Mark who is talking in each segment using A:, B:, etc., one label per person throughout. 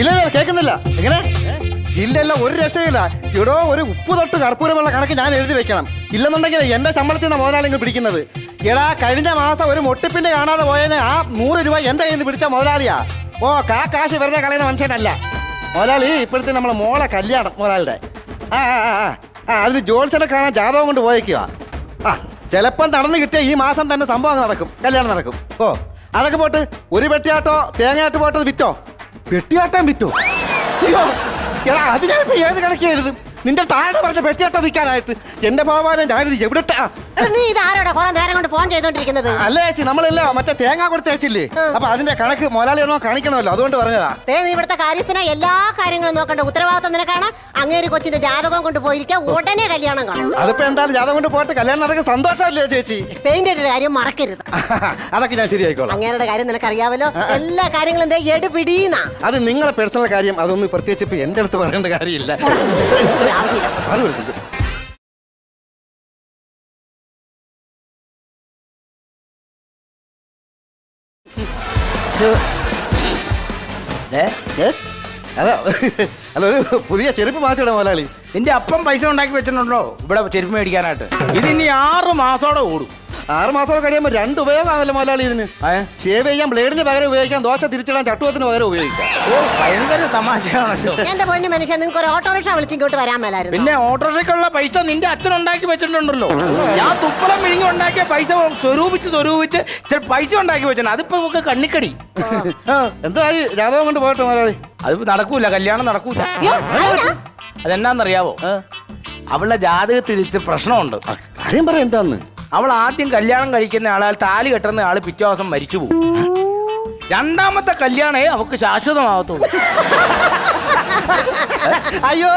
A: ഇല്ല ഇല്ല കേൾക്കുന്നില്ല. എങ്ങനെ? ഇല്ലല്ല ഒരു രക്ഷയില്ല. ഇടോ ഒരു ഉപ്പ് തൊട്ട് കർപ്പൂരമുള്ള കണക്ക് ഞാൻ എഴുതി വെക്കണം. ഇല്ലെന്നുണ്ടെങ്കിൽ എന്റെ ശമ്പളത്തിൽ നിന്ന് മുതലാളി ഇങ്ങ് പിടിക്കുന്നത്. എടാ കഴിഞ്ഞ മാസം ഒരു മൊട്ടിപ്പിന്റെ കാണാതെ പോയതിന് ആ നൂറ് രൂപ എന്റെ കയ്യിൽ നിന്ന് പിടിച്ച മുതലാളിയാ. ഓ കാ കാശ് വെറുതെ കളയുന്ന മനുഷ്യനല്ല. മുതലാളി ഇപ്പോഴത്തെ നമ്മളെ മോളെ കല്യാണം മുതലാളിയുടെ. ആ ആ ആ, ആ. അതിന് കാണാൻ ജാതകം കൊണ്ട് പോയേക്കുക ആ ചിലപ്പം നടന്നു കിട്ടിയ ഈ മാസം തന്നെ സംഭവം നടക്കും. കല്യാണം നടക്കും. ഓ അതൊക്കെ പോട്ട് ഒരു പെട്ടിയാട്ടോ തേങ്ങയാട്ട് പോട്ടത് വിറ്റോ? പെട്ടിയാട്ടാൻ പറ്റുമോ അത് ഞാൻ ഏത് കണക്കി നിന്റെ താഴെ പറഞ്ഞ പെട്ടിയട്ട വിൽക്കാനായിട്ട് എന്റെ ഭാവാനെ ഞാനിത് എവിടെ ഇട്ടാ?
B: നീ ഇത് ആരോടാ കുറെ നേരം കൊണ്ട് ഫോൺ ചെയ്തോണ്ടിരിക്കുന്നത്?
A: അല്ല ചേച്ചി നമ്മളല്ല മറ്റേ തേങ്ങ കൊടുത്ത ചേച്ചില്ലേ അപ്പൊ അതിന്റെ കണക്ക് മുതലാളിയാണോ കാണിക്കണമല്ലോ അതുകൊണ്ട് പറഞ്ഞതാ.
B: നീ ഇവിടുത്തെ കാര്യസ്ഥന എല്ലാ കാര്യങ്ങളും നോക്കണ്ട. ഉത്തരവാദിത്വം നിനക്കാണ്. അങ്ങേര് കൊച്ചിന്റെ ജാതകം കൊണ്ട് പോയിരിക്കാം ഉടനെ കല്യാണം കാണും
A: അതിപ്പോ എന്തായാലും ജാതകം കൊണ്ട് പോയിട്ട് കല്യാണം നടക്കുന്ന സന്തോഷമല്ലേ ചേച്ചി?
B: പെയിന്റിന്റെ കാര്യം മറക്കരുത്.
A: അതൊക്കെ ഞാൻ ശരിയായിക്കോളാം.
B: അങ്ങേരുടെ കാര്യം നിനക്കറിയാവല്ലോ. എല്ലാ കാര്യങ്ങളും എന്താ എടുപിടീന്നാ.
A: അത് നിങ്ങളെ പേഴ്സണൽ കാര്യം അതൊന്നും പ്രത്യേകിച്ച് ഇപ്പൊ എന്റെ അടുത്ത് പറയേണ്ട കാര്യമില്ല.
B: ആവശ്യമില്ല.
C: ഏ?
A: അതാ അല്ല ഒരു പുതിയ ചെരുപ്പ് മാറ്റിയുടെ മുതലാളി.
C: നിന്റെ അപ്പം പൈസ ഉണ്ടാക്കി വെച്ചിട്ടുണ്ടോ? ഇവിടെ ചെരുപ്പ് മേടിക്കാനായിട്ട്. ഇത് ഇനി ആറ് മാസോടെ ഓടും.
A: ആറ് മാസം കഴിയുമ്പോൾ രണ്ട് ഉപയോഗമാണല്ലോ മലയാളി ഇതിന്? ഷേവ് ചെയ്യാൻ ബ്ലേഡിന് പകരം ഉപയോഗിക്കാം ദോശ തിരിച്ചിടാൻ ചട്ടുവത്തിന് പകരം ഉപയോഗിക്കാം.
C: ഓ ഭയങ്കര തമാശയാണല്ലോ.
B: എന്റെ പൊന്നു മനുഷ്യൻ നിങ്ങൾക്ക് ഒരു ഓട്ടോറിക്ഷ വിളിച്ചിങ്ങോട്ട് വരാൻ മേലായിരുന്നു.
C: പിന്നെ ഓട്ടോറിക്ഷയ്ക്കുള്ള പൈസ നിന്റെ അച്ഛൻ ഉണ്ടാക്കി വെച്ചിട്ടുണ്ടല്ലോ. ഞാൻ തുപ്പലം വിഴുങ്ങി ഉണ്ടാക്കിയ പൈസ സ്വരൂപിച്ച് സ്വരൂപിച്ച് പൈസ ഉണ്ടാക്കി വെച്ചിട്ടുണ്ട്. അതിപ്പോ നമുക്ക് കണ്ണിക്കടി.
A: എന്താ ജാതകം കൊണ്ട് പോയിട്ട് മലയാളി
C: അത് നടക്കൂല കല്യാണം നടക്കൂല? അതെന്നാന്നറിയാവോ? അവളുടെ ജാതകത്തിൽ ഇച്ചിരി പ്രശ്നമുണ്ട്.
A: കാര്യം പറയാം എന്താന്ന്?
C: അവൾ ആദ്യം കല്യാണം കഴിക്കുന്ന ആളാൽ താലി കെട്ടുന്ന ആൾ പിറ്റേ ദിവസം മരിച്ചു പോകും. രണ്ടാമത്തെ കല്യാണേ അവക്ക് ശാശ്വതമാകത്തുള്ളൂ
A: അയ്യോ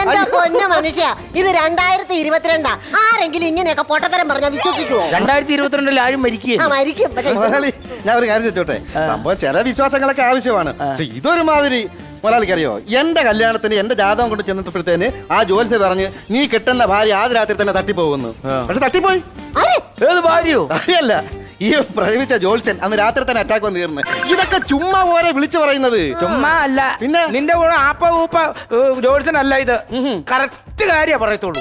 B: എന്താ പൊന്ന മനുഷ്യ? ഇത് രണ്ടായിരത്തി ഇരുപത്തിരണ്ടാ ആരെങ്കിലും ഇങ്ങനെയൊക്കെ പൊട്ടത്തരം പറഞ്ഞാൽ വിശ്വസിക്കുവോ?
C: രണ്ടായിരത്തി ഇരുപത്തിരണ്ടിൽ ആരും
B: ആ മരിക്കും. പക്ഷെ
A: മുതലാളി ഞാൻ ഒരു കാര്യം ചോട്ടെ സംഭവം ചില വിശ്വാസങ്ങളൊക്കെ ആവശ്യമാണ്. പക്ഷെ ഇതൊരു മാതിരി മുതലാളിക്ക് അറിയോ എന്റെ കല്യാണത്തിന് എന്റെ ജാതകം കൊണ്ട് ചെന്നപ്പോഴത്തേന് ആ ജോലിസെ പറഞ്ഞ് നീ കിട്ടുന്ന ഭാര്യ ആദ്യ രാത്രി തന്നെ തട്ടിപ്പോകുന്നു. പക്ഷെ തട്ടിപ്പോയി?
C: ഏത് ഭാര്യയോ?
A: അറിയല്ല. ഈ പ്രസവിച്ച ജോത്സ്യൻ അന്ന് രാത്രി തന്നെ അറ്റാക്ക് വന്ന് തീർന്ന് ഇതൊക്കെ ചുമ്മാ പോരെ വിളിച്ചു പറയുന്നത്.
C: ചുമ്മാ അല്ല.
A: പിന്നെ?
C: നിന്റെ കൂടെ ആപ്പ ഊപ്പ അല്ല ഇത്. കറക്റ്റ് കാര്യ പറയത്തുള്ളൂ.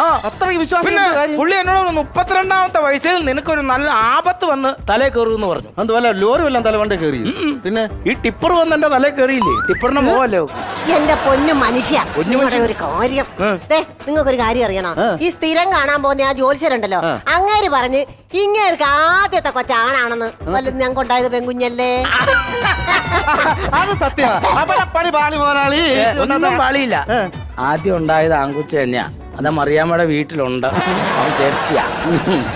C: ആ
A: അത്രയ്ക്ക് വിശ്വാസം കാര്യം.
C: പുള്ളി എന്നോട് മുപ്പത്തിരണ്ടാമത്തെ വയസ്സിൽ നിനക്കൊരു നല്ല ആപത്ത് വന്ന് തലേ കയറുമെന്ന് പറഞ്ഞു.
A: അതുപോലെ വല്ല ലോറി തല തലവണ്ട കയറി പിന്നെ?
C: ഈ ടിപ്പർ വന്ന് എന്റെ തലേ കയറിയില്ലേ ടിപ്പറിന്റെ മുഖമല്ലേ
B: എന്റെ പൊന്നു മനുഷ്യ ഒരു കാര്യം. ദേ നിങ്ങൾക്കൊരു കാര്യം അറിയണം. ഈ സ്ഥിരം കാണാൻ പോകുന്ന ആ ജോലിശരുണ്ടല്ലോ അങ്ങേര് പറഞ്ഞ് ഇങ്ങേർക്ക് ആദ്യത്തെ കൊച്ചാണാണെന്ന് വല്ലതും ഞാൻ കൊണ്ടായത് പെങ്കുഞ്ഞല്ലേ
A: അത് സത്യ അവിടെ പണി പാളി മുതലാളി.
C: ഏ, ഒന്നും പാളിയില്ല. ആദ്യം ഉണ്ടായത് ആൺകുച്ച തന്നെയാ. അത് മറിയാമ്മയുടെ വീട്ടിലുണ്ട്. അവൻ സേഫ്റ്റിയാ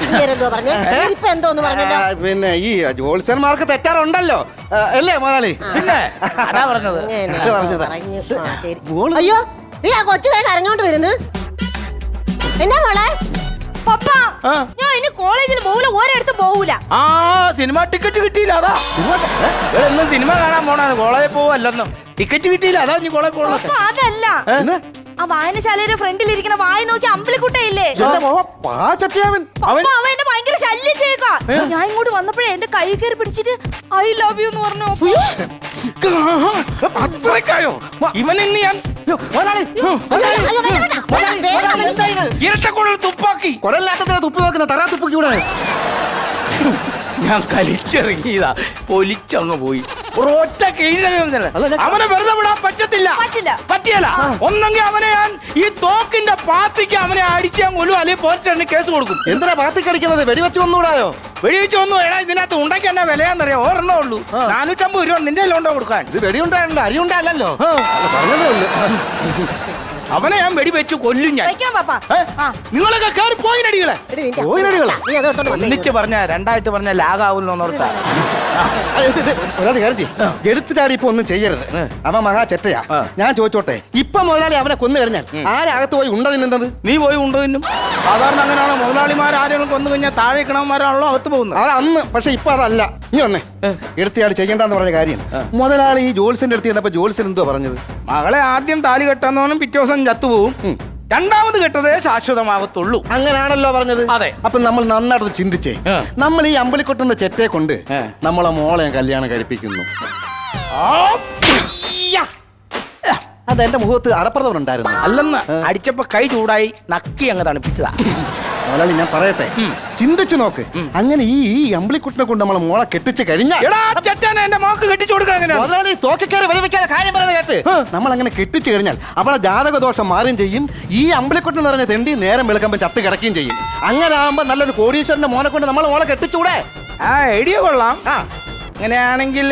B: ഇങ്ങേരെന്തോ പറഞ്ഞേ? ഇപ്പൊ എന്തോന്ന് പറഞ്ഞല്ലോ?
A: ആ, പിന്നെ ഈ ജോത്സ്യന്മാർക്ക് തെറ്റാറുണ്ടല്ലോ. ആ, അല്ലേ മുതലാളി?
C: പിന്നെ അതാ പറഞ്ഞത്.
B: ഇങ്ങനെ
A: അത് പറഞ്ഞതാ.
B: പറഞ്ഞു. ആ, ശരി.
A: മോൾ
B: അയ്യോ നീ ആ കൊച്ചു കൈ കരഞ്ഞോണ്ട് വരുന്നു. എന്നാ മോളെ?
D: പപ്പ
C: ആ.
D: ഞാൻ കോളേജിൽ പോകൂല ഒരിടത്തും പോകൂല
C: ആ സിനിമ ടിക്കറ്റ് കിട്ടിയില്ല അതാ. എന്നും സിനിമ കാണാൻ പോണ കോളേജിൽ പോവല്ലെന്നും. ടിക്കറ്റ് കിട്ടിയില്ല അതാ നീ കോളേജ് പോകണത്
D: അതല്ല? ആ വായനശാലയുടെ ഫ്രണ്ടിൽ ഇരിക്കുന്ന വായ നോക്കി
A: പാചത്യാവൻ
D: പപ്പ അവൻ എന്നെ ഭയങ്കര ശല്യം ചെയ്യുക. ഞാൻ ഇങ്ങോട്ട് വന്നപ്പോഴേ എന്റെ കൈ കയറി പിടിച്ചിട്ട് ഐ ലവ് യു എന്ന് പറഞ്ഞു.
C: അത്രക്കായോ ഇവനെന്ന് ഞാൻ
B: മനുഷ്യ.
C: ഇരട്ടക്കുഴൽ തുപ്പാക്കി.
A: കൊടലാട്ടത്തിന് തുപ്പി നോക്കുന്ന തറാ ഇവിടെ
C: ഞാൻ കലിച്ചിറങ്ങിയതാ. പൊലിച്ചങ്ങ് പോയി. ഒരൊറ്റ കീഴകം അവനെ വെറുതെ വിടാൻ പറ്റത്തില്ല.
D: പറ്റില്ല.
C: പറ്റിയല്ല. ഒന്നെങ്കിൽ അവനെ ഞാൻ ഈ തോക്കിന്റെ പാത്തിക്ക് അവനെ അടിച്ച് ഞാൻ കൊല്ലും അല്ലെങ്കിൽ പോലീസ് കേസ് കൊടുക്കും.
A: എന്തിനാ പാത്തിക്കടിക്കുന്നത് വെടിവെച്ച് വന്നുകൂടായോ?
C: വെടിവെച്ച് ഒന്നും എടാ ഇതിനകത്ത് ഉണ്ടാക്കി എന്നാ വിലയാന്നറിയാം? ഓരെണ്ണേ ഉള്ളൂ. നാനൂറ്റമ്പത് രൂപ നിന്റെ ഉണ്ടോ കൊടുക്കാൻ?
A: ഇത് വെടിയുണ്ടായല്ലോ അരിയുണ്ടല്ലോ പറഞ്ഞതേ ഉള്ളൂ.
C: അവനെ ഞാൻ വെടിവെച്ച് കൊല്ലും ഞാൻ.
D: പാപ്പാ.
C: ഏ?
D: ആ.
C: നിങ്ങളൊക്കെ കയറി പോയിനടികളെ.
B: എടി, നിന്റെ
A: നടികളെ
B: നീ അത് എടുത്തോണ്ട് വന്നേ.
C: ഒന്നിച്ച് പറഞ്ഞ രണ്ടായിട്ട് പറഞ്ഞ
A: എടുത്ത് ചാടി ഇപ്പൊ ഒന്നും ചെയ്യരുത്. അവൻ മഹാ ചെറ്റയാ.
C: ആ.
A: ഞാൻ ചോദിച്ചോട്ടെ ഇപ്പൊ മുതലാളി അവനെ കൊന്നു കഴിഞ്ഞാൽ ആരകത്ത് പോയി ഉണ്ട തിന്നുന്നത്
C: നീ പോയി ഉണ്ടോ തിന്നും സാധാരണ അങ്ങനെയാണോ മുതലാളിമാർ ആരെങ്കിലും കൊന്നു കഴിഞ്ഞാൽ താഴെ കിണവന്മാരാണല്ലോ അകത്ത് പോകുന്നത്?
A: അത് അന്ന് പക്ഷെ ഇപ്പൊ അതല്ല. നീ വന്നേ. എടുത്തയാട് ചെയ്യണ്ടെന്ന് പറഞ്ഞ കാര്യം. മുതലാളി ഈ ജോത്സ്യന്റെ അടുത്ത് ചെന്നപ്പോ ജോത്സ്യൻ എന്തോ പറഞ്ഞത്?
C: മകളെ ആദ്യം താലി കെട്ടാന്ന് പറഞ്ഞു പിറ്റേ ദിവസം ചത്തുപോകും രണ്ടാമത് കെട്ടതേ ശാശ്വതമാകത്തുള്ളൂ
A: അങ്ങനെയാണല്ലോ പറഞ്ഞത്.
C: അതെ.
A: അപ്പൊ നമ്മൾ നന്നായിട്ട് ചിന്തിച്ചേ. നമ്മൾ ഈ അമ്പലിക്കൊട്ടുന്ന ചെറ്റെ കൊണ്ട് നമ്മളെ മോളെ കല്യാണം കഴിപ്പിക്കുന്നു. അത് എന്റെ മുഖത്ത് അടപ്രഥമൻ ഉണ്ടായിരുന്നു.
C: അല്ലെന്ന് അടിച്ചപ്പോ കൈ ചൂടായി നക്കി അങ്ങ് തണുപ്പിച്ചതാ.
A: മുതലാളി ഞാൻ പറയട്ടെ. ചിന്തിച്ചു നോക്ക്. അങ്ങനെ ഈ ഈ അമ്പിളിക്കുട്ടിനെ കൊണ്ട് നമ്മളെ മോളെ കെട്ടിച്ച് കഴിഞ്ഞാൽ
C: എന്റെ മോക്ക് കെട്ടിച്ചു
A: മുതലാളി തോക്കിക്കയറി കാര്യം പറയുന്നത് കേട്ട്. നമ്മൾ അങ്ങനെ കെട്ടിച്ചു കഴിഞ്ഞാൽ അവളെ ജാതക ദോഷം മാറുകയും ചെയ്യും. ഈ അമ്പിളിക്കുട്ടൻ എന്ന് പറഞ്ഞ തെണ്ടി നേരം വെളുക്കുമ്പോൾ ചത്ത് കിടക്കുകയും ചെയ്യും. അങ്ങനെ ആകുമ്പോൾ നല്ലൊരു കോടീശ്വരന്റെ മോനെ കൊണ്ട് നമ്മളെ മോളെ കെട്ടിച്ചൂടെ?
C: ആ ഐഡിയ കൊള്ളാം.
A: ആ.
C: അങ്ങനെയാണെങ്കിൽ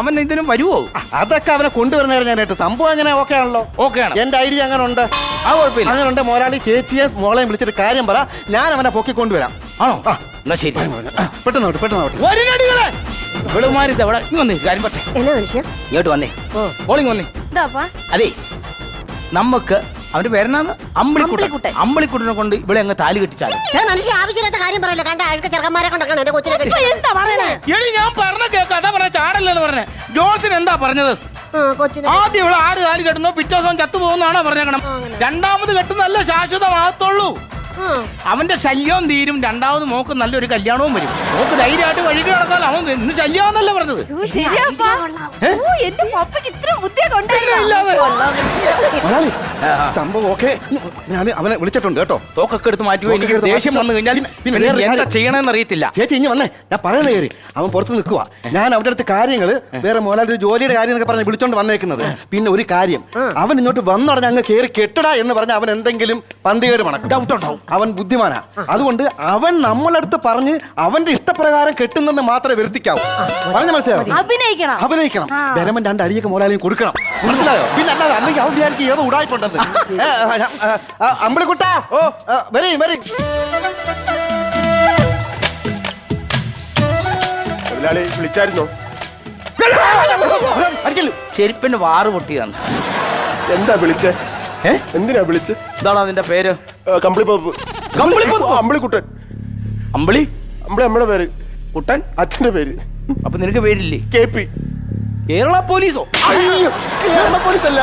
C: അവൻ ഇതിനും വരുമോ
A: അതൊക്കെ അവനെ കൊണ്ടുവരുന്നേരം ഞാൻ കേട്ടു. സംഭവം അങ്ങനെ ഓക്കെ ആണല്ലോ
C: ഓക്കെ ആണ്
A: എന്റെ ഐഡിയ അങ്ങനെ ഉണ്ട്
C: ആ കുഴപ്പമില്ല.
A: അങ്ങനെ ഉണ്ട് മോലാളി ചേച്ചിയെ മോളെയും വിളിച്ചിട്ട് കാര്യം പറ. ഞാൻ അവനെ പൊക്കി കൊണ്ടുവരാം.
C: ആണോ. എന്നാ ശരി.
A: പെട്ടെന്ന് വിട്ട് പെട്ടെന്ന് വിട്ട്
C: ഒരു നടികളെ വെളുമാരി എവിടെ ഇങ്ങ് വന്നേ കാര്യം പറ്റേ
B: എന്നാ മനുഷ്യ?
C: ഇങ്ങോട്ട് വന്നേ. ഓളിങ് വന്നേ.
D: എന്താപ്പാ
C: അതെ നമുക്ക് അവന്റെ പേരെന്നാന്ന്? അമ്പിളിക്കുട്ടൻ. അമ്പിളിക്കുട്ടനെ കൊണ്ട് ഇവിടെ അങ്ങ് താലി കെട്ടിച്ചാൽ
B: ഞാൻ മനുഷ്യ ആവശ്യമില്ലാത്ത കാര്യം പറയില്ല? കണ്ട അഴുക്ക ചെറുക്കന്മാരെ കൊണ്ടൊക്കെയാണ് എന്റെ കൊച്ചിനെ
D: എന്താ പറയണേ?
C: എടി ഞാൻ പറഞ്ഞ കേക്ക് അതാ പറഞ്ഞ ചാടല്ലെന്ന് പറഞ്ഞേ. ജോൾസിന് എന്താ പറഞ്ഞത്?
B: ആ, കൊച്ചിനെ.
C: ആദ്യം ഇവിടെ ആറ് താലി കെട്ടുന്നു പിറ്റേ ദിവസം ചത്തു പോകുന്നാണോ പറഞ്ഞേക്കണം രണ്ടാമത് കെട്ടുന്നല്ല ശാശ്വതമാകത്തുള്ളൂ. അവന്റെ ശല്യവും തീരും. രണ്ടാമത് മോക്ക് നല്ലൊരു കല്യാണവും വരും. മോക്ക് ധൈര്യമായിട്ട് വഴിക്ക് നടക്കാൻ അവൻ ഇന്ന് ശല്യാന്നല്ലേ പറഞ്ഞത്.
D: ഓ, ശരിയാപ്പാ ഓ എന്റെ പപ്പയ്ക്ക് ഇത്ര ബുദ്ധിയൊക്കെ ഉണ്ടായില്ല?
C: ഇല്ലാതെ.
A: സംഭവം ഓക്കെ. ഞാൻ അവനെ വിളിച്ചിട്ടുണ്ട് കേട്ടോ.
C: തോക്കൊക്കെ എടുത്ത് മാറ്റി എനിക്ക് ദേഷ്യം വന്നു കഴിഞ്ഞാൽ
A: പിന്നെ- വേറൊരു
C: എന്താ ചെയ്യണമെന്ന് അറിയത്തില്ല.
A: ചേച്ചി ഇനി വന്നേ. ഞാൻ പറയുന്നത് കയറി അവൻ പുറത്ത് നിൽക്കുക ഞാൻ അവരുടെ അടുത്ത് കാര്യങ്ങൾ വേറെ ഒരു ജോലിയുടെ കാര്യം എന്നൊക്കെ പറഞ്ഞ് വിളിച്ചോണ്ട് വന്നേക്കുന്നത്. പിന്നെ ഒരു കാര്യം. അവൻ ഇങ്ങോട്ട് വന്നുടനെ അങ്ങ് കയറി കെട്ടടാ എന്ന് പറഞ്ഞ അവൻ എന്തെങ്കിലും പന്തികേട് മണക്കും.
C: ഡൗട്ട് ഉണ്ടാവും.
A: അവൻ ബുദ്ധിമാനാ. അതുകൊണ്ട് അവൻ നമ്മളടുത്ത് പറഞ്ഞ് അവന്റെ ഇഷ്ടപ്രകാരം കെട്ടുന്നെന്ന് മാത്രമേ വരുത്തിക്കാവൂ. പറഞ്ഞ മനസ്സിലാവും
D: അഭിനയിക്കണം.
A: അഭിനയിക്കണം. ബലമൻ രണ്ട് അടിയൊക്കെ മോലാലും കൊടുക്കണം. മനസ്സിലായോ? പിന്നെ അല്ലാതെ അല്ലെങ്കിൽ അവൻ വിചാരിക്കും ഏതോ ഉടായിപ്പുണ്ടെന്ന് അമ്പിളിക്കുട്ടാ. ഓ വരി വരി.
E: മുതലാളി വിളിച്ചായിരുന്നോ?
C: ചെരുപ്പിന്റെ വാറ് പൊട്ടിയതാണ്.
E: എന്താ വിളിച്ചേ? എന്തിനാ വിളിച്ചേ?
C: എന്താണോ അതിന്റെ പേര്?
E: കമ്പിളിപ്പപ്പ്
C: കമ്പിളിപ്പപ്പോ?
E: അമ്പിളിക്കുട്ടൻ.
C: അമ്പിളി?
E: അമ്പിളി അമ്മയുടെ പേര്.
C: കുട്ടൻ?
E: അച്ഛന്റെ പേര്.
C: അപ്പൊ നിനക്ക് പേരില്ലേ?
E: K P.
C: കേരള പോലീസോ?
E: അയ്യോ കേരള പോലീസ് അല്ല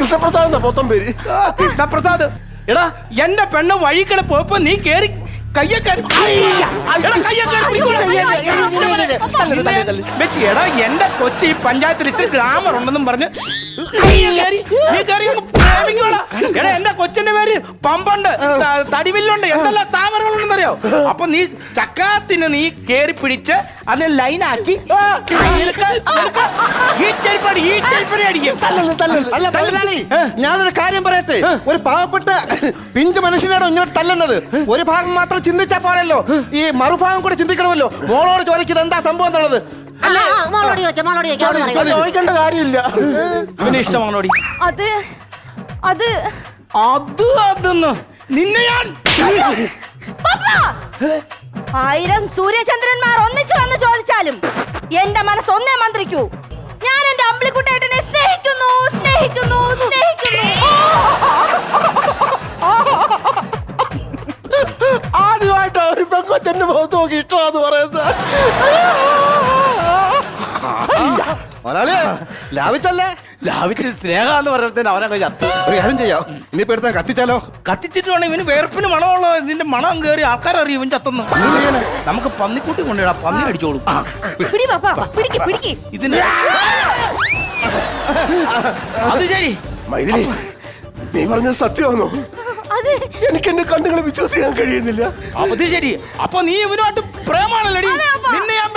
E: കൃഷ്ണപ്രസാദ് എന്നാ മൊത്തം പേര്.
C: കൃഷ്ണപ്രസാദ്. എടാ എന്റെ പെണ്ണ് വഴിക്കടെ പോയപ്പോ നീ കേറി എടാ എന്റെ കൊച്ചി പഞ്ചായത്തിൽ ഇത്തിരി ഗ്രാമർ ഉണ്ടെന്നും പറഞ്ഞ് എടാ എന്റെ കൊച്ചിന്റെ പേര് പമ്പുണ്ട് തടിവില്ലുണ്ട്. എന്തെല്ലാം അറിയോ അപ്പൊ നീ ചക്കാത്തിന് നീ കേറി പിടിച്ച് അതിനെ ലൈനാക്കി
A: ഞാനൊരു കാര്യം പറയട്ടെ? ഒരു പാവപ്പെട്ട പിഞ്ച് മനുഷ്യനാണോ ഇങ്ങനെ തല്ലുന്നത്? ഒരു ഭാഗം മാത്രം ചിന്തിച്ചാ പോരല്ലോ ഈ മറുഭാഗം കൂടെ ചിന്തിക്കണമല്ലോ. മോളോട് ചോദിക്കുന്നത് എന്താ സംഭവം എന്നുള്ളത്?
B: അല്ല? മോളോട് ചോദിച്ചോ മോളോട് ചോദിച്ചോ.
E: ചോദിക്കേണ്ട കാര്യമില്ല.
C: പിന്നെ ഇഷ്ടമാണോടി
D: അത് അത്.
C: അത് അതെന്ന്? നിന്നെ ഞാൻ?
D: പപ്പ! ആയിരം സൂര്യചന്ദ്രന്മാർ ഒന്നിച്ചു വന്ന് ചോദിച്ചാലും എന്റെ മനസ്സ് ഒന്നേ മന്ത്രിക്കൂ. ഞാൻ എന്റെ അമ്പിളിക്കുട്ടേട്ടനെ സ്നേഹിക്കുന്നു സ്നേഹിക്കുന്നു.
E: നോക്കി ഇഷ്ടമാന്ന് പറയുന്നത്.
A: മുതലാളി ലാഭിച്ചല്ലേ
C: ലാവിച്ച് സ്നേഹ എന്ന് പറഞ്ഞിട്ട് അവനൊക്കെ ചത്തു.
A: ഒരു കാര്യം ചെയ്യാം. ഇനിയിപ്പോ എടുത്താൽ കത്തിച്ചാലോ?
C: കത്തിച്ചിട്ട് വേണം. ഇവന് വേർപ്പിന് മണമുള്ള ഇതിന്റെ മണം കയറി ആൾക്കാരറിയും ഇവൻ ചത്തെന്ന്? നമുക്ക് പന്നിക്കുട്ടി കൊണ്ടുവരാം. പന്നി അടിച്ചോളും ഇതിന് അത് ശരി.
E: മൈഥിലി നീ പറഞ്ഞത് സത്യമാണോ? എനിക്ക് എന്റെ കണ്ണുകളെ വിശ്വസിക്കാൻ കഴിയുന്നില്ല.
C: അത് ശരി. അപ്പൊ നീ ഇവനുമായിട്ട് പ്രേമാണല്ലടി? നിന്നെ ഞാൻ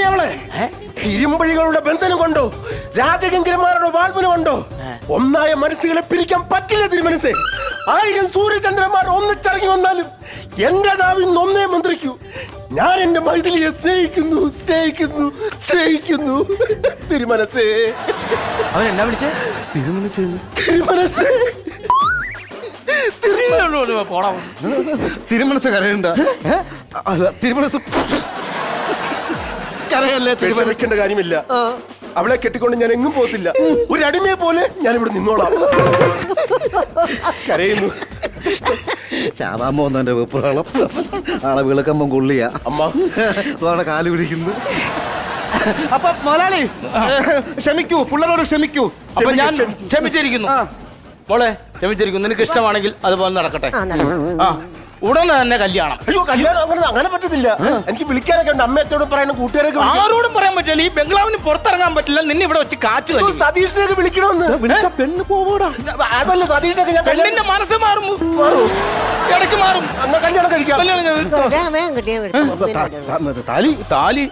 E: നീ അവളെ. ഇരുമ്പഴികളുടെ ബന്ധനം കൊണ്ടോ? രാജകങ്കിരന്മാരുടെ വാൾമനം കൊണ്ടോ? ഒന്നായ മനസ്സുകളെ പിരിക്കാൻ പറ്റില്ല തിരുമനസേ ആയിരം സൂര്യചന്ദ്രന്മാർ ഒന്നിച്ചിറങ്ങി വന്നാലും എന്റെ നാവിൽ നിന്ന് ഒന്നേ മന്ത്രിക്കൂ. ഞാൻ എന്റെ മൈഥിലിയെ സ്നേഹിക്കുന്നു സ്നേഹിക്കുന്നു സ്നേഹിക്കുന്നു. തിരുമനസേ
C: അവൻ എന്നാ വിളിച്ചേ
E: തിരുമനസേ
C: പോടാ
A: തിരുമനസ് കരയുണ്ട. തിരുമനസ്
E: വിഷമിക്കേണ്ട കാര്യമില്ല. അവളെ കെട്ടിക്കൊണ്ട് ഞാൻ എങ്ങും പോകത്തില്ല. ഒരു അടിമയെ പോലെ ഞാൻ ഇവിടെ നിന്നോളാം. കരയുന്നു.
A: ചാവാൻ പോകുന്നതിന്റെ വെപ്രാളം? ആളെ വിളക്കമ്പം കൊള്ളിയ.
E: അമ്മ.
A: അതോടെ കാൽ പിടിക്കുന്നു. അപ്പൊ മുതലാളി ക്ഷമിക്കൂ പിള്ളേരോട് ക്ഷമിക്കൂ.
C: അപ്പൊ ഞാൻ ക്ഷമിച്ചിരിക്കുന്നു. മോളെ ക്ഷമിച്ചിരിക്കുന്നു. നിനക്ക് ഇഷ്ടമാണെങ്കിൽ അതുപോലെ നടക്കട്ടെ.
B: നടക്കട്ടെ.
C: ആ. ഉടനെ തന്നെ കല്യാണം.
E: അയ്യോ കല്യാണം അങ്ങനെ അങ്ങനെ പറ്റത്തില്ല. എനിക്ക് വിളിക്കാനൊക്കെ ഉണ്ട്. അമ്മയത്തോട് പറയണം കൂട്ടുകാരൊക്കെ.
C: ആരോടും പറയാൻ പറ്റില്ല. ഈ ബംഗ്ലാവിന് പുറത്തിറങ്ങാൻ പറ്റില്ല. നിന്നെ ഇവിടെ വെച്ച് കാച്ചു
E: സതീഷിനെയൊക്കെ വിളിക്കണമെന്ന്.
A: വിളിച്ച പെണ്ണ് പോവോടാ.
E: അതല്ല സതീഷിനൊക്കെ ഞാൻ
C: പെണ്ണിന്റെ മനസ്സ് മാറും. ഇടയ്ക്ക് മാറും.
E: അന്ന കല്യാണം കഴിക്കാം?
A: താലി.
C: താലി.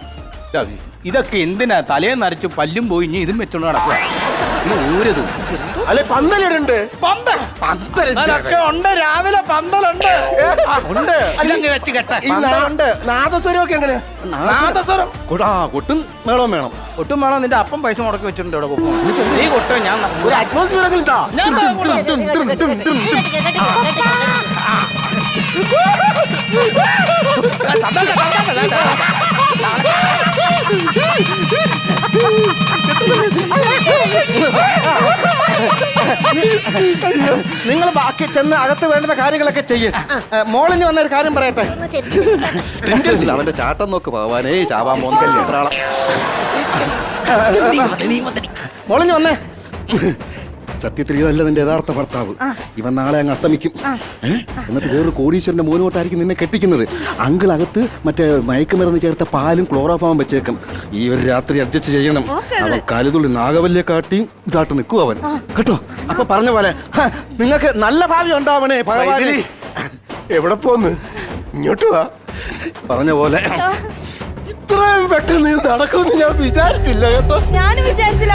C: ഇതാ, ഇതൊക്കെ എന്തിനാ? തലയെ നരച്ച് പല്ലും പോയി ഇനി ഇതും വെച്ചോണ്ട് നടക്കുക ഇത് ഊരത്
E: അല്ലെ പന്തലിടുണ്ട്.
C: പന്തൽ പന്തൽ അതൊക്കെ ഉണ്ട്. രാവിലെ പന്തലുണ്ട്.
A: ഉണ്ട്.
C: അല്ലെങ്കിൽ വെച്ച് കെട്ട
E: ഈ ഒക്കെ എങ്ങനെ?
C: നാദസ്വരം.
A: കൊടാ ആ കൊട്ടും മേളവും വേണം.
C: ഒട്ടും വേണം നിന്റെ അപ്പം പൈസ മുടക്കി വെച്ചിട്ടുണ്ട് ഇവിടെ. നീ കൊട്ടോ ഞാൻ
E: ഒരു അറ്റ്മോസ്ഫിയർ ഒക്കെ ഉണ്ടാ
C: ഞാൻ
A: നിങ്ങൾ ബാക്കി ചെന്ന് അകത്ത് വേണ്ടുന്ന കാര്യങ്ങളൊക്കെ ചെയ്യും. മോളിഞ്ഞ് വന്ന ഒരു കാര്യം പറയട്ടെ. അവന്റെ ചാട്ടം നോക്ക് ഭഗവാനേ ചാവാൻ എത്രാളം മോളിഞ്ഞ് വന്നേ. സത്യത്തിൽ ഇതല്ല നിന്റെ യഥാർത്ഥ ഭർത്താവ്. ഇവൻ നാളെ അങ്ങ് അസ്തമിക്കും. എന്നിട്ട് വേറൊരു കോടീശ്വരന്റെ മോനോട്ടായിരിക്കും നിന്നെ കെട്ടിക്കുന്നത്. അങ്കിൾ അകത്ത് മറ്റേ മയക്കുമരുന്ന് ചേർത്ത പാലും ക്ലോറോഫാമും വെച്ചേക്കും. ഈ ഒരു രാത്രി അഡ്ജസ്റ്റ് ചെയ്യണം. അവൻ കാലുതുള്ളി നാഗവല്ലിയെ കാട്ടി ഇതാട്ട് നിൽക്കും അവൻ. കേട്ടോ? അപ്പൊ പറഞ്ഞ പോലെ നിങ്ങൾക്ക് നല്ല ഭാവി ഉണ്ടാവണേ
E: എവിടെ പോന്ന്? ഇങ്ങോട്ട് വാ.
A: പറഞ്ഞ പോലെ.
E: ഇത്രയും പെട്ടെന്ന് നടക്കുമെന്ന് ഞാൻ വിചാരിച്ചില്ല കേട്ടോ.
D: ഞാൻ വിചാരിച്ചില്ല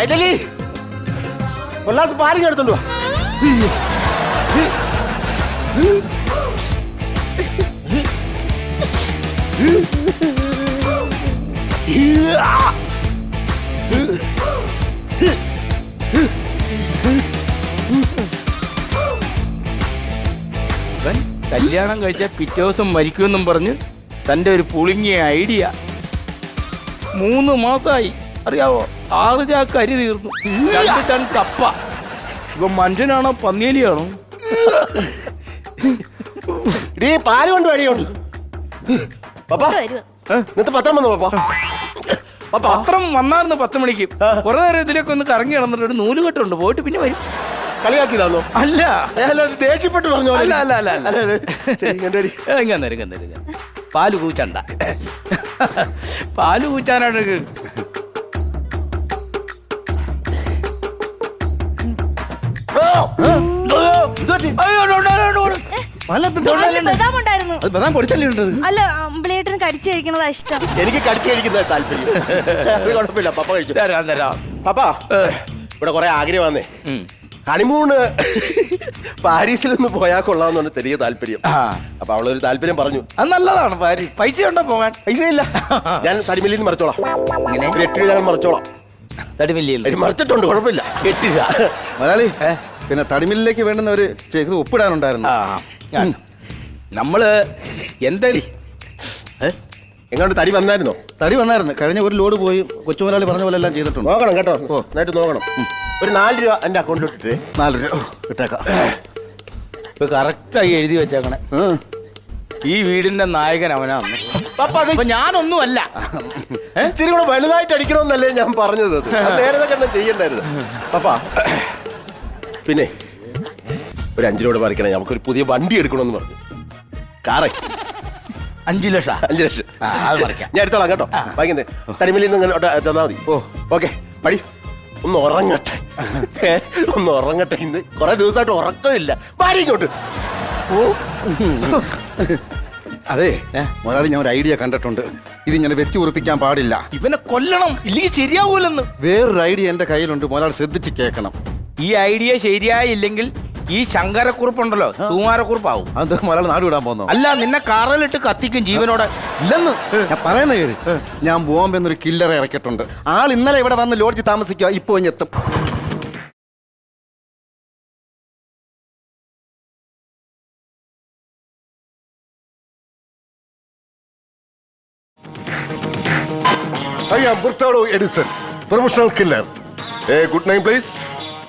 E: മൈഥിലി ഒരു ഗ്ലാസ് പാലിങ് എടുത്തോണ്ട് വാ.
C: ഇവൻ കല്യാണം കഴിച്ച പിറ്റേ ദിവസം മരിക്കുമെന്നും പറഞ്ഞ് തന്റെ ഒരു പുളിങ്ങിയ ഐഡിയ. മൂന്ന് മാസമായി അറിയാവോ? ആറ് ചാക്ക് അരി തീർന്നു. രണ്ട് ടൺ കപ്പ. ഇപ്പൊ മനുഷ്യനാണോ പന്നിയലിയാണോ?
E: ഡീ പാൽ കൊണ്ട് വഴിയുണ്ട് പപ്പാ. ഇന്നത്തെ പത്രം വന്നു പപ്പാ? പപ്പാ.
C: പത്രം വന്നായിരുന്നു പത്ത് മണിക്ക്. കുറെ നേരം ഇതിലേക്ക് ഒന്ന് കറങ്ങി നടന്നിട്ട് ഒരു നൂൽ നൂലുകെട്ടുണ്ട്. പോയിട്ട് പിന്നെ വരും.
E: കളിയാക്കിയതാന്നോ?
C: അല്ല.
E: ദേഷ്യപ്പെട്ട് പറഞ്ഞു
C: അല്ല അല്ല അല്ല അല്ല. ഇങ്ങനെ ഇങ്ങനെ പാൽ കൂച്ചണ്ട. പാൽ കൂച്ചാനാണ്
D: ഉണ്ടായിരുന്നു
A: അത് ബദാം പൊടിച്ചല്ലേ ഉണ്ടത്
D: അല്ല അമ്പിളിയേട്ടന് കടിച്ചു കഴിക്കണതാ ഇഷ്ടം.
E: എനിക്ക് കടിച്ചു കഴിക്കുന്ന താല്പര്യം. അത് കുഴപ്പമില്ല പപ്പ കഴിച്ചു
C: തരാം തരാം
E: പപ്പാ ഇവിടെ കുറെ ആഗ്രഹം വന്നേ. ഹണിമൂണ് പാരീസിലൊന്ന് പോയാൽ കൊള്ളാമെന്നാണ് തെരിയ താല്പര്യം. അപ്പൊ അവളൊരു താല്പര്യം പറഞ്ഞു.
C: അത് നല്ലതാണ് പാരീസ് പൈസ ഉണ്ടോ പോകാൻ?
E: പൈസ ഇല്ല ഞാൻ തടിമില്ലിൽ നിന്ന് മറിച്ചോളാം.
C: ഇങ്ങനെ?
E: ഒരു എട്ട് രൂപ ഞാൻ മറിച്ചോളാം.
C: തടിമില്ലല്ലോ
E: അതിന് മറിച്ചിട്ടുണ്ട് കുഴപ്പമില്ല.
C: എട്ട് രൂപ.
A: മലയാളി പിന്നെ തടിമില്ലിലേക്ക് വേണ്ടുന്ന ഒരു ചെയ്ത് ഒപ്പിടാനുണ്ടായിരുന്നു
C: ഞാൻ. നമ്മൾ എന്തായാലും
E: എങ്ങോട്ട് തടി വന്നായിരുന്നോ?
A: തടി വന്നായിരുന്നു. കഴിഞ്ഞ ഒരു ലോഡ് പോയി. കൊച്ചുമുതലാളി പറഞ്ഞ പോലെ എല്ലാം ചെയ്തിട്ടുണ്ട്.
E: നോക്കണം കേട്ടോ. ഓ നന്നായിട്ട് നോക്കണം. ഒരു നാല് രൂപ എന്റെ അക്കൗണ്ടിൽ ഇട്ടിട്ട്.
A: നാല് രൂപ. ഇട്ടേക്കാം.
C: ഇപ്പൊ കറക്റ്റായി എഴുതി വെച്ചേക്കണേ. ഈ വീടിന്റെ നായകൻ അവനാണ് ഞാനൊന്നുമല്ല.
E: ഇത്തിരി കൂടെ വലുതായിട്ട് അടിക്കണമെന്നല്ലേ ഞാൻ പറഞ്ഞത്. നേരത്തെ തന്നെ ചെയ്യണ്ടായിരുന്നു. പപ്പാ പിന്നെ? ഒരു അഞ്ചു രൂപ പറിക്കണേ. നമുക്കൊരു പുതിയ വണ്ടി എടുക്കണമെന്ന് പറഞ്ഞു. കാറേ.
C: അഞ്ചു ലക്ഷം?
E: അഞ്ചു ലക്ഷം.
C: ആ, അത് പറിക്കാം.
E: ഞാൻ എടുത്തോളാം കേട്ടോ. വാങ്ങിക്കുന്നേ തനിമലിൽ നിന്ന് ഇങ്ങോട്ട് തന്നാ മതി. ഓ. ഓക്കെ പടി ഒന്ന് ഉറങ്ങട്ടെ. ഏ, ഒന്ന് ഉറങ്ങട്ടെ. ഇന്ന് കുറെ ദിവസമായിട്ട് ഉറക്കമില്ല. പാടി ഇങ്ങോട്ട്.
A: അതെ മുതലാളി ഞാൻ ഒരു ഐഡിയ കണ്ടിട്ടുണ്ട്. ഇത് ഇങ്ങനെ വെച്ച് ഉറപ്പിക്കാൻ പാടില്ല.
C: ഇവനെ കൊല്ലണം. ഇല്ലെങ്കിൽ ശരിയാവൂലെന്ന്.
A: വേറൊരു ഐഡിയ എന്റെ കയ്യിലുണ്ട്. മുതലാളി ശ്രദ്ധിച്ച് കേൾക്കണം.
C: ഈ ഐഡിയ ശരിയായില്ലെങ്കിൽ ഈ ശങ്കരക്കുറിപ്പുണ്ടല്ലോ തൂമാരക്കുറിപ്പാവും
A: അത് മലയാള നാട് വിടാൻ പോന്നോ
C: അല്ല നിന്നെ കാറിലിട്ട് കത്തിക്കും ജീവനോടെ.
A: ഇല്ലെന്ന്. ഞാൻ പറയുന്ന കേര്. ഞാൻ ബോംബെ എന്നൊരു കില്ലറെ ഇറക്കിയിട്ടുണ്ട്. ആൾ ഇന്നലെ ഇവിടെ വന്ന് ലോഡ്ജ് താമസിക്കുക ഇപ്പൊ ഇഞ്ഞെത്തും
F: I am Burtado Edison. Professional killer a good night please.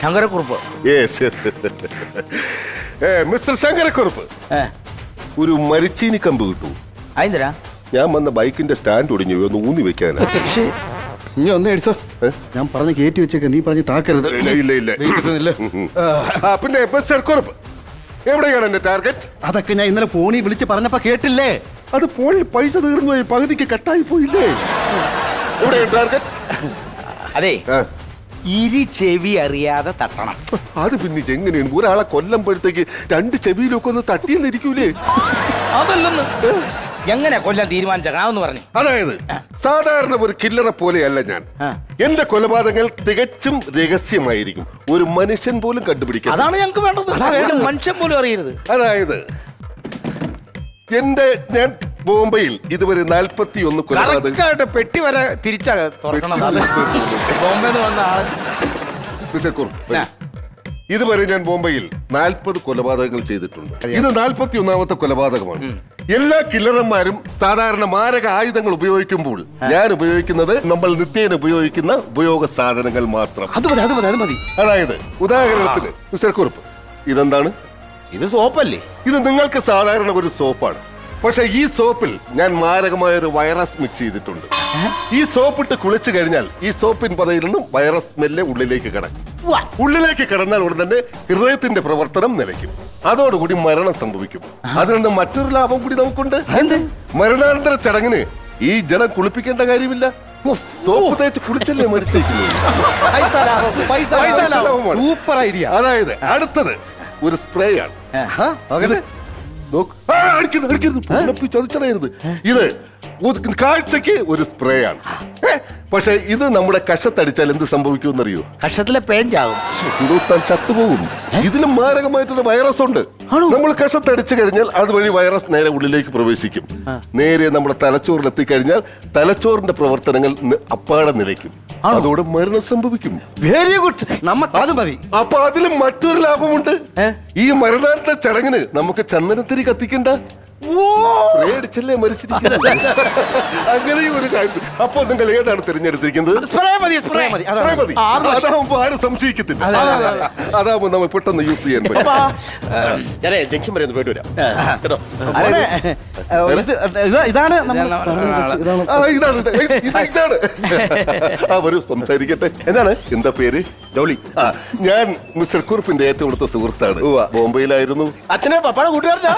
C: Shankarakurup.
F: Yes. hey, Mr. Shankarakurup.
C: ഏ.
F: ഒരു മരിച്ചീനി കമ്പ് കിട്ടൂ.
C: അതിന്തരാ
F: ഞാൻ വന്ന ബൈക്കിന്റെ സ്റ്റാൻഡ് ഒടിഞ്ഞു ഒന്ന് ഊന്നി വെക്കാനാ.
A: ഇനി ഒന്ന് എടിച്ചോ ഞാൻ പറഞ്ഞ് കയറ്റി വെച്ചേക്ക നീ പറഞ്ഞ് താക്കരുത്.
F: ഇല്ല ഇല്ല ഇല്ല.
A: വെയിറ്റ് കിട്ടുന്നില്ല.
F: ആ, പിന്നെ മിസ്റ്റർ കുറുപ്പ് എവിടെയാണ് എന്റെ ടാർഗറ്റ്?
A: അതൊക്കെ ഞാൻ ഇന്നലെ ഫോണിൽ വിളിച്ച് പറഞ്ഞപ്പോ കേട്ടില്ലേ?
F: അത് ഫോണിൽ പൈസ തീർന്നു പോയി പകുതിക്ക് കട്ടായി പോയില്ലേ? എവിടെയാണ് ടാർഗറ്റ്?
C: അതെ.
F: ആ,
C: ഇരി ചെവി അറിയാതെ തട്ടണം.
F: അത് പിന്നെ എങ്ങനെയാണ്? ഒരാളെ കൊല്ലുമ്പോഴത്തേക്ക് രണ്ട് ചെവിയിലൊക്കെ ഒന്ന് തട്ടിയെന്നിരിക്കൂലേ?
C: അതല്ലെന്ന്. എങ്ങനെ കൊല്ലാൻ തീരുമാനിച്ചേക്കണം? പറഞ്ഞു.
F: അതായത് സാധാരണ ഒരു കില്ലറെ പോലെയല്ല ഞാൻ. എന്റെ കൊലപാതകങ്ങൾ തികച്ചും രഹസ്യമായിരിക്കും. ഒരു മനുഷ്യൻ പോലും കണ്ടുപിടിക്കാം
C: അതാണ് ഞങ്ങൾക്ക് വേണ്ടത്. മനുഷ്യൻ പോലും അറിയരുത്.
F: അതായത് എന്റെ ഞാൻ ബോംബെയിൽ ഇതുവരെ നാൽപ്പത്തിയൊന്ന് കൊലപാതകം
C: പെട്ടി വരെ തിരിച്ചാ തുറക്കണം. അത്. ബോംബെന്ന് വന്ന ആൾ
F: മിസ്റ്റർ കുർ, ഇതുവരെ ഞാൻ ബോംബെയിൽ നാൽപ്പത് കൊലപാതകങ്ങൾ ചെയ്തിട്ടുണ്ട്. ഇത് നാൽപ്പത്തി ഒന്നാമത്തെ കൊലപാതകമാണ് എല്ലാ കില്ലറന്മാരും സാധാരണ മാരക ആയുധങ്ങൾ ഉപയോഗിക്കുമ്പോൾ ഞാൻ ഉപയോഗിക്കുന്നത് നമ്മൾ നിത്യേന ഉപയോഗിക്കുന്ന ഉപയോഗ സാധനങ്ങൾ മാത്രം.
A: അത് മതി മതി
F: അതായത് ഉദാഹരണത്തിന് മിസ്റ്റർ കുറുപ്പ് ഇതെന്താണ്?
C: ഇത് സോപ്പല്ലേ?
F: ഇത് നിങ്ങൾക്ക് സാധാരണ ഒരു സോപ്പാണ്. പക്ഷെ ഈ സോപ്പിൽ ഞാൻ മാരകമായ ഒരു വൈറസ് മിക്സ് ചെയ്തിട്ടുണ്ട്. ഈ സോപ്പ് ഇട്ട് കുളിച്ചു കഴിഞ്ഞാൽ ഈ സോപ്പിൻ പതയിൽ നിന്നും വൈറസ് മെല്ലെ ഉള്ളിലേക്ക് കടക്കും. ഉള്ളിലേക്ക് കടന്നാൽ ഉടൻ തന്നെ ഹൃദയത്തിന്റെ പ്രവർത്തനം നിലയ്ക്കും. അതോടുകൂടി മരണം സംഭവിക്കും. അതിൽ നിന്ന് മറ്റൊരു ലാഭം കൂടി നമുക്കുണ്ട്. മരണാനന്തര ചടങ്ങിന് ഈ ജലം കുളിപ്പിക്കേണ്ട കാര്യമില്ല. സോപ്പ് തേച്ച് കുളിച്ചല്ലേ മരിച്ചേക്കുന്നത്.
A: Super idea.
F: അതായത് അടുത്തത് ഒരു സ്പ്രേ ആണ് ഇത് കാഴ്ചക്ക് ഒരു സ്പ്രേ ആണ് പക്ഷെ ഇത് നമ്മുടെ കഷത്തടിച്ചാൽ എന്ത് സംഭവിക്കുമെന്നറിയോ?
C: കഷത്തിലെ പേഞ്ചാകും.
F: ചത്തുപോകും ഇതിലും മാരകമായിട്ടൊരു വൈറസ് ഉണ്ട് നമ്മൾ കഷത്തടിച്ചു കഴിഞ്ഞാൽ അതുവഴി വൈറസ് നേരെ ഉള്ളിലേക്ക് പ്രവേശിക്കും. നേരെ നമ്മുടെ തലച്ചോറിൽ എത്തിക്കഴിഞ്ഞാൽ തലച്ചോറിന്റെ പ്രവർത്തനങ്ങൾ അപ്പാടെ നിലയ്ക്കും. അതോടെ മരണം സംഭവിക്കും.
A: വെരി ഗുഡ് നമുക്ക് അത് മതി.
F: അപ്പൊ അതിലും മറ്റൊരു ലാഭമുണ്ട്. ഈ മരണത്തെ ചടങ്ങിന് നമുക്ക് ചന്ദനത്തിരി കത്തിക്കണ്ട. പേടിച്ചല്ലേ മരിച്ചിരിക്കുന്നത്? അങ്ങനെയും ഒരു കാര്യം. അപ്പൊ നിങ്ങൾ ഏതാണ് തിരഞ്ഞെടുത്തിരിക്കുന്നത്?
C: സ്പ്രേ മതി സ്പ്രേ
A: മതി.
F: അതാവുമ്പോ ആരും സംശയിക്കത്തില്ല. അതാവുമ്പോ നമ്മൾ പെട്ടെന്ന് യൂസ് ചെയ്യാൻ പറ്റും.
E: ഞാനേ ജംഗ്ഷൻ വരെ ഒന്ന് പോയിട്ട് വരാം. കേട്ടോ?
A: ഇതാണ് നമ്മൾ ഇതാണ്
F: ആ, ഇതാണ്. ഇത്. ഇത് ഇതാണ്. ആ വരൂ സംസാരിക്കട്ടെ.
E: എന്താണ്?
F: എന്താ പേര്?
E: ജോളി.
F: ആ ഞാൻ മിസ്റ്റർ കുറുപ്പിന്റെ ഏറ്റവും അടുത്ത സുഹൃത്താണ്.
E: ഉവ്വ.
F: ബോംബെയിലായിരുന്നു.
E: അച്ഛനെ പപ്പാടെ കൂട്ടുകാരനാ.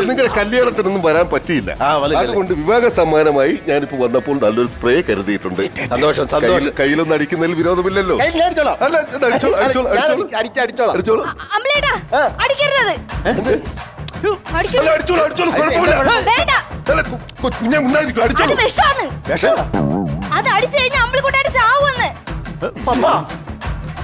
F: നിങ്ങളുടെ കല്യാണത്തിനൊന്നും വരാൻ പറ്റിയില്ല.
E: ആ, വളരെ
F: അതുകൊണ്ട് വിവാഹ സമ്മാനമായി ഞാനിപ്പോ വന്നപ്പോൾ നല്ലൊരു സ്പ്രേ കരുതിയിട്ടുണ്ട്.
E: സന്തോഷം സന്തോഷം.
F: കയ്യിൽ- കയ്യിലൊന്നും അടിക്കുന്നതിൽ വിരോധമില്ലല്ലോ.
E: ഏയ്, ഞാൻ അടിച്ചോളാം.
F: അല്ല ഇത് അടിച്ചോളൂ, അടിച്ചോളൂ,
E: ഞാൻ
F: അടിച്ചോളൂ.
E: അടിച്ച അടിച്ചോളാം.
F: അടിച്ചോളൂ.
D: അമ്പിളേട്ടാ അടിക്കരുത് അടിക്കരുത്.
F: അല്ല, അടിച്ചോളൂ അടിച്ചോളൂ. കുഴപ്പമില്ല
D: വേണ്ട.
F: അല്ല, കു- കു- ഞാൻ ഉണ്ടായിരിക്കും
D: അത്
F: അടിച്ചോളൂ
D: വിഷാന്ന്.
E: വിഷം?
D: അത് അടിച്ചു കഴിഞ്ഞാൽ അമ്പിളിക്കുട്ടായിട്ട് ചാവുമെന്ന്
E: പപ്പ.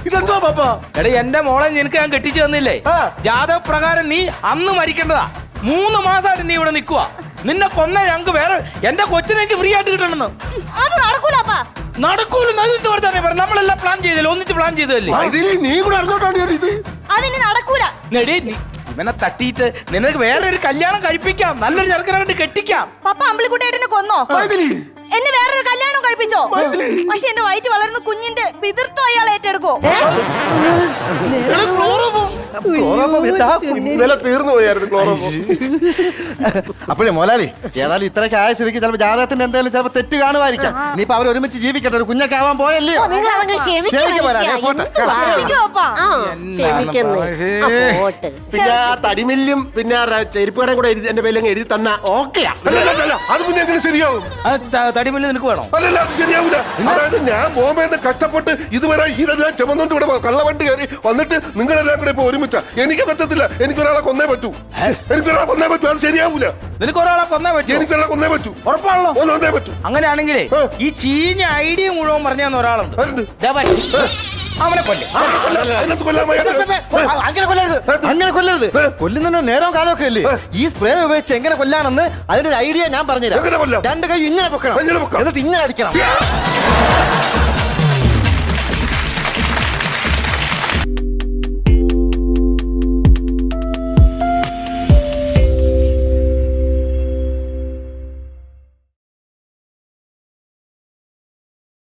E: ഇതെന്തോ പപ്പ?
C: എടാ എന്റെ മോളെ നിനക്ക് ഞാൻ കെട്ടിച്ചു തന്നില്ലേ?
E: ആ.
C: ജാതക പ്രകാരം നീ അന്ന് മരിക്കേണ്ടതാ. മൂന്ന് മാസമായിട്ട് നീ ഇവിടെ നിൽക്കുക നിന്നെ കൊന്ന ഞങ്ങൾക്ക് വേറെ എന്റെ കൊച്ചിനെ എനിക്ക് ഫ്രീ ആയിട്ട് കിട്ടണമെന്ന്.
D: അത് നടക്കൂലപ്പാ
C: നടക്കൂല തന്നെ പറഞ്ഞു നമ്മളെല്ലാം പ്ലാൻ ചെയ്തല്ലേ ഒന്നിച്ച് പ്ലാൻ ചെയ്തല്ലേ
E: ഇതിൽ നീ കൂടെ അറിഞ്ഞോട്ടാണ് ഇത്.
D: അതിന് നടക്കൂല.
C: നെടി നീ ഇവനെ തട്ടിയിട്ട് നിനക്ക് വേറെ ഒരു കല്യാണം കഴിപ്പിക്കാം. നല്ലൊരു ചെറുക്കനായിട്ട് കെട്ടിക്കാം.
D: പപ്പ അമ്പിളിക്കുട്ടേട്ടനെ കൊന്നോ. എന്നെ വേറൊരു കല്യാണം കഴിപ്പിച്ചോ? പക്ഷെ എന്റെ വയറ്റ് വളർന്ന കുഞ്ഞിന്റെ പിതൃത്വം അയാൾ ഏറ്റെടുക്കോ?
E: ഇന്നലെ തീർന്നു പോയായിരുന്നു ക്ലോറോഫോം.
A: അപ്പോഴേ മോലാളി ഏതായാലും ഇത്രയൊക്കെ ആയ സ്ഥിതിക്ക് ചിലപ്പോൾ ജാതകത്തിന്റെ എന്തെങ്കിലും ചിലപ്പോൾ തെറ്റ് കാണുമായിരിക്കാം. ഇനിയിപ്പോ അവർ ഒരുമിച്ച് ജീവിക്കട്ടെ ഒരു കുഞ്ഞൊക്കെ ആവാൻ പോയല്ലേ
E: പിന്നെ ആ തടിമില്ലും പിന്നെ ആ ചെരുപ്പ് കടയും കൂടെ എന്റെ പേരിൽ എഴുതി തന്ന ഓക്കെയാ.
F: അത് പിന്നെ എങ്ങനെ ശരിയാവും
C: തടിമില്ല് നിനക്ക് വേണോ?
F: അല്ലല്ല അത് ശരിയാവൂല. അതായത് ഞാൻ ബോംബെന്ന് കഷ്ടപ്പെട്ട് ഇതുവരെ ഇതെല്ലാം ചുമന്നുകൊണ്ട് ഇവിടെ കള്ളവണ്ടി കയറി വന്നിട്ട് നിങ്ങളെല്ലാം കൂടെ ഇപ്പൊ ഒരുമിച്ച. എനിക്ക് പറ്റത്തില്ല. എനിക്കൊരാളെ കൊന്നേ പറ്റൂ. എനിക്കൊരാളെ കൊന്നേ പറ്റൂ. അത് ശരിയാവൂല.
C: നിനക്ക് ഒരാളെ കൊന്നേ പറ്റൂ?
F: എനിക്ക് ഒരാളെ കൊന്നേ പറ്റൂ.
C: ഉറപ്പാണല്ലോ.
F: ഒന്നേ പറ്റൂ.
C: അങ്ങനെയാണെങ്കിലേ ഈ ചീഞ്ഞ ഐഡിയ മുഴുവൻ പറഞ്ഞു ഒരാളുണ്ട്? അവനെ കൊല്ലേ.
A: അങ്ങനെ കൊല്ലരുത്. അങ്ങനെ കൊല്ലരുത്. കൊല്ലുന്നതിന് നേരവും കാലമൊക്കെ അല്ലേ ഈ സ്പ്രേ ഉപയോഗിച്ച് എങ്ങനെ കൊല്ലാണെന്ന് അതിന്റെ ഒരു ഐഡിയ ഞാൻ പറഞ്ഞുതരാം. രണ്ട് കൈ ഇങ്ങനെ പൊക്കണം. എന്നിട്ട് ഇങ്ങനെ അടിക്കണം.